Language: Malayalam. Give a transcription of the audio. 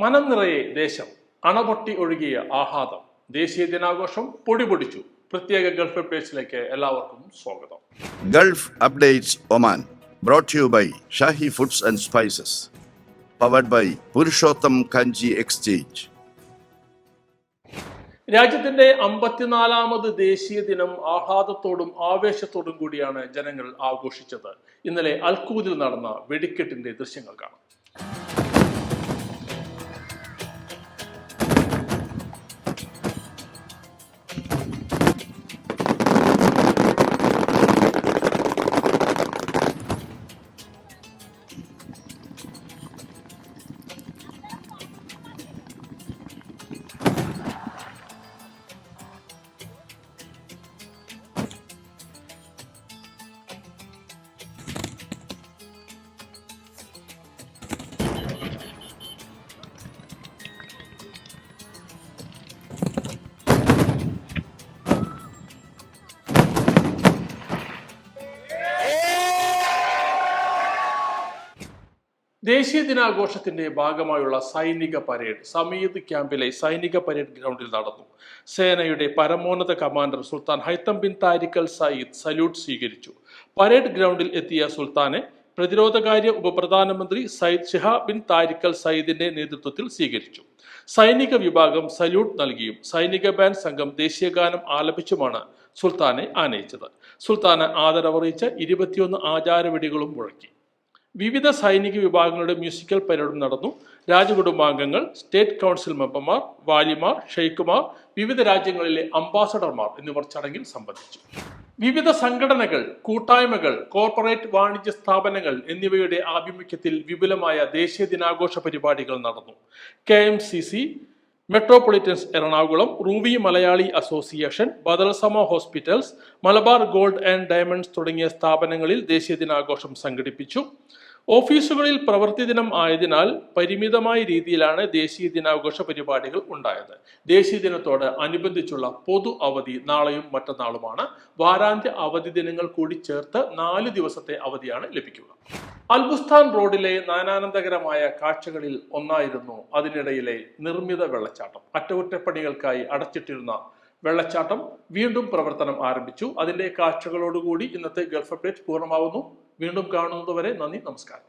മനം നിറയെ ദേശം അണപൊട്ടി ഒഴുകിയ ആഹ്ലാദം ദേശീയ ദിനാഘോഷം പൊടിപൊടിച്ചു. പ്രത്യേക ഗൾഫ് അപ്ഡേറ്റ്സിലേക്ക് എല്ലാവർക്കും സ്വാഗതം. Gulf Updates Oman brought you by Shahi Foods and Spices powered by Purushottam Kanji Exchange. രാജ്യത്തിന്റെ അമ്പത്തിനാലാമത് ദേശീയ ദിനം ആഹ്ലാദത്തോടും ആവേശത്തോടും കൂടിയാണ് ജനങ്ങൾ ആഘോഷിച്ചത്. ഇന്നലെ അൽക്കൂതിൽ നടന്ന വെടിക്കെട്ടിന്റെ ദൃശ്യങ്ങൾ കാണാം. ദേശീയ ദിനാഘോഷത്തിന്റെ ഭാഗമായുള്ള സൈനിക പരേഡ് സമീദ് ക്യാമ്പിലെ സൈനിക പരേഡ് ഗ്രൗണ്ടിൽ നടന്നു. സേനയുടെ പരമോന്നത commander sultan Haitham bin Tariq al Said salute സ്വീകരിച്ചു. പരേഡ് ഗ്രൗണ്ടിൽ എത്തിയ സുൽത്താനെ പ്രതിരോധകാര്യ ഉപപ്രധാനമന്ത്രി സയ്യിദ് ഷിഹാ ബിൻ താരിഖൽ സയ്യിദിന്റെ നേതൃത്വത്തിൽ സ്വീകരിച്ചു. സൈനിക വിഭാഗം സല്യൂട്ട് നൽകിയും സൈനിക ബാൻഡ് സംഘം ദേശീയഗാനം ആലപിച്ചുമാണ് സുൽത്താനെ ആനയിച്ചത്. സുൽത്താന് ആദരവറിയിച്ച ഇരുപത്തിയൊന്ന് ആചാരവെടികളും മുഴക്കി. വിവിധ സൈനിക വിഭാഗങ്ങളുടെ മ്യൂസിക്കൽ പരേഡും നടന്നു. രാജകുടുംബാംഗങ്ങൾ സ്റ്റേറ്റ് കൗൺസിൽ മെമ്പർമാർ വാലിമാർ ഷെയ്ഖുമാർ വിവിധ രാജ്യങ്ങളിലെ അംബാസഡർമാർ എന്നിവർ ചടങ്ങിൽ സംബന്ധിച്ചു. വിവിധ സംഘടനകൾ കൂട്ടായ്മകൾ കോർപ്പറേറ്റ് വാണിജ്യ സ്ഥാപനങ്ങൾ എന്നിവയുടെ ആഭിമുഖ്യത്തിൽ വിപുലമായ ദേശീയ ദിനാഘോഷ പരിപാടികൾ നടന്നു. K M C C metropolitans Ernakulam Ruwi Malayali association Badr al Sama hospitals Malabar gold and diamonds തുടങ്ങിയ സ്ഥാപനങ്ങളിൽ ദേശീയ ദിനാഘോഷം സംഘടിപ്പിച്ചു. ഓഫീസുകളിൽ പ്രവൃത്തി ദിനം ആയതിനാൽ പരിമിതമായ രീതിയിലാണ് ദേശീയ ദിനാഘോഷ പരിപാടികൾ ഉണ്ടായത്. ദേശീയ ദിനത്തോട് അനുബന്ധിച്ചുള്ള പൊതു അവധി നാളെയും മറ്റന്നാളുമാണ്. വാരാന്ത്യ അവധി ദിനങ്ങൾ കൂടി ചേർത്ത് നാല് ദിവസത്തെ അവധിയാണ് ലഭിക്കുക. അൽബുസ്ഥാൻ റോഡിലെ നാനാനന്ദകരമായ കാഴ്ചകളിൽ ഒന്നായിരുന്നു അതിനിടയിലെ നിർമ്മിത വെള്ളച്ചാട്ടം. അറ്റകുറ്റപ്പണികൾക്കായി അടച്ചിട്ടിരുന്ന വെള്ളച്ചാട്ടം വീണ്ടും പ്രവർത്തനം ആരംഭിച്ചു. അതിന്റെ കാഴ്ചകളോടുകൂടി ഇന്നത്തെ ഗൾഫ് അപ്ഡേറ്റ് പൂർണമാവുന്നു. വീണ്ടും കാണുന്നതുവരെ നന്ദി നമസ്കാരം.